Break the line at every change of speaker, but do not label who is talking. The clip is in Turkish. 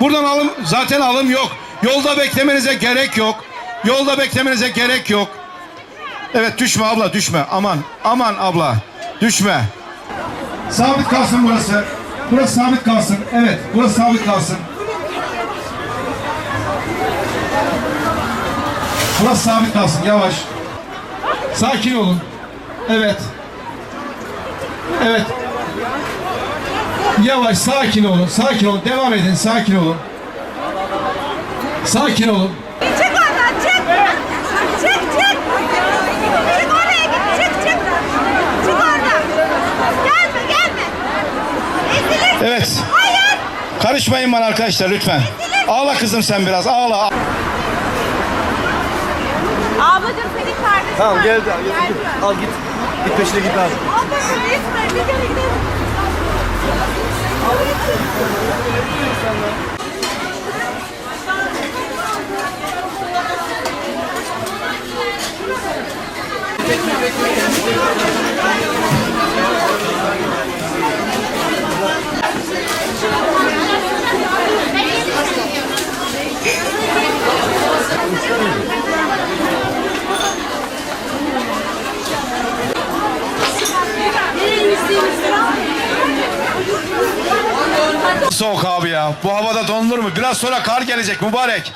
Buradan alım zaten alım yok. Yolda beklemenize gerek yok. Yolda beklemenize gerek yok. Evet düşme abla düşme. Aman aman abla düşme. Sabit kalsın burası. Burası sabit kalsın. Evet burası sabit kalsın. Burası sabit kalsın yavaş. Sakin olun. Evet. Evet. Yavaş sakin olun. Sakin olun. Devam edin. Sakin olun. Sakin olun.
Çık oradan çık. Çık çık. Çık oraya git. Çık çık. Çık oradan. Gelme gelme. Ezilirsin.
Evet.
Hayır.
Karışmayın bana arkadaşlar lütfen. Ağla kızım sen biraz. Ağla.
Ablacığım senin kardeşin
Tamam
var.
geldi. Al, git. Al git. Git peşine git abi.
Ablacığım resmen bir kere gidelim. insanlar. Thank you.
Soğuk abi ya. Bu havada donulur mu? Biraz sonra kar gelecek mübarek.